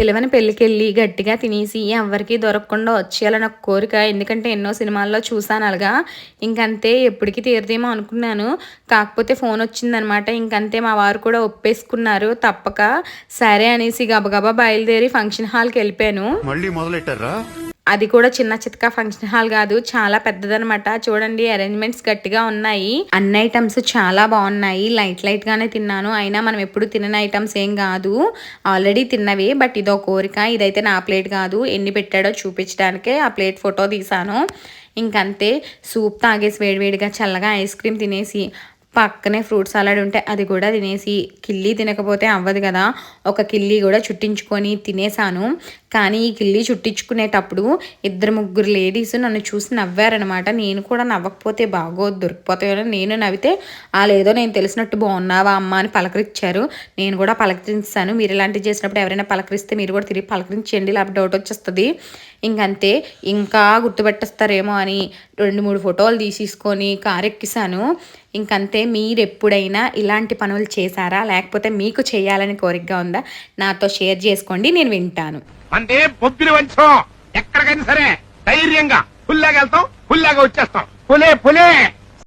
పిలవని పెళ్ళికెళ్ళి గట్టిగా తినేసి ఎవరికి దొరకకుండా వచ్చేయాలని ఒక కోరిక. ఎందుకంటే ఎన్నో సినిమాల్లో చూసాను అలాగా. ఇంకంతే ఎప్పటికీ తీరదేమో అనుకున్నాను. కాకపోతే ఫోన్ వచ్చిందనమాట. ఇంకంతే మా వారు కూడా ఒప్పేసుకున్నారు. తప్పక సరే అనేసి గబగబా బయలుదేరి ఫంక్షన్ హాల్కి వెళ్ళిపోయాను. మళ్ళీ మొదలెట్టారా? అది కూడా చిన్న చితక ఫంక్షన్ హాల్ కాదు చాలా పెద్దదనమాట. చూడండి అరేంజ్మెంట్స్ గట్టిగా ఉన్నాయి. అన్ని ఐటమ్స్ చాలా బాగున్నాయి. లైట్ లైట్ గానే తిన్నాను. అయినా మనం ఎప్పుడు తినని ఐటమ్స్ ఏం కాదు. ఆల్రెడీ తిన్నవి బట్ ఇదో కోరిక. ఇదైతే నా ప్లేట్ కాదు. ఎన్ని పెట్టాడో చూపించడానికే ఆ ప్లేట్ ఫోటో తీసాను ఇంకంతే. సూప్ తాగేసి వేడివేడిగా చల్లగా ఐస్ క్రీమ్ తినేసి పక్కనే ఫ్రూట్ సలాడ్ ఉంటే అది కూడా తినేసి కిల్లీ తినకపోతే అవ్వదు కదా. ఒక కిల్లీ కూడా చుట్టించుకొని తినేసాను కానీ ఈ కిల్లి చుట్టించుకునేటప్పుడు ఇద్దరు ముగ్గురు లేడీస్ నన్ను చూసి నవ్వారనమాట నేను కూడా నవ్వకపోతే బాగోదు దొరికిపోతాయో నేను నవ్వితే లేదో నేను తెలిసినట్టు బాగున్నావా అమ్మ అని పలకరించారు. నేను కూడా పలకరించాను. మీరు ఇలాంటివి చేసినప్పుడు ఎవరైనా పలకరిస్తే మీరు కూడా తిరిగి పలకరించండి లేకపోతే డౌట్ వచ్చేస్తుంది. ఇంకంతే. ఇంకా గుర్తుపెట్టేస్తారేమో అని రెండు మూడు ఫోటోలు తీసేసుకొని కారు ఎక్కిసాను ఇంకంతే. మీరు ఎప్పుడైనా ఇలాంటి పనులు చేశారా? లేకపోతే మీకు చేయాలని కోరికగా ఉందా? నాతో షేర్ చేసుకోండి నేను వింటాను. అంటే బొబ్బిలి వంచం ఎక్కడికైనా సరే ధైర్యంగా పుల్లాగా వెళ్తాం పుల్లాగా వచ్చేస్తాం. పులే పులే!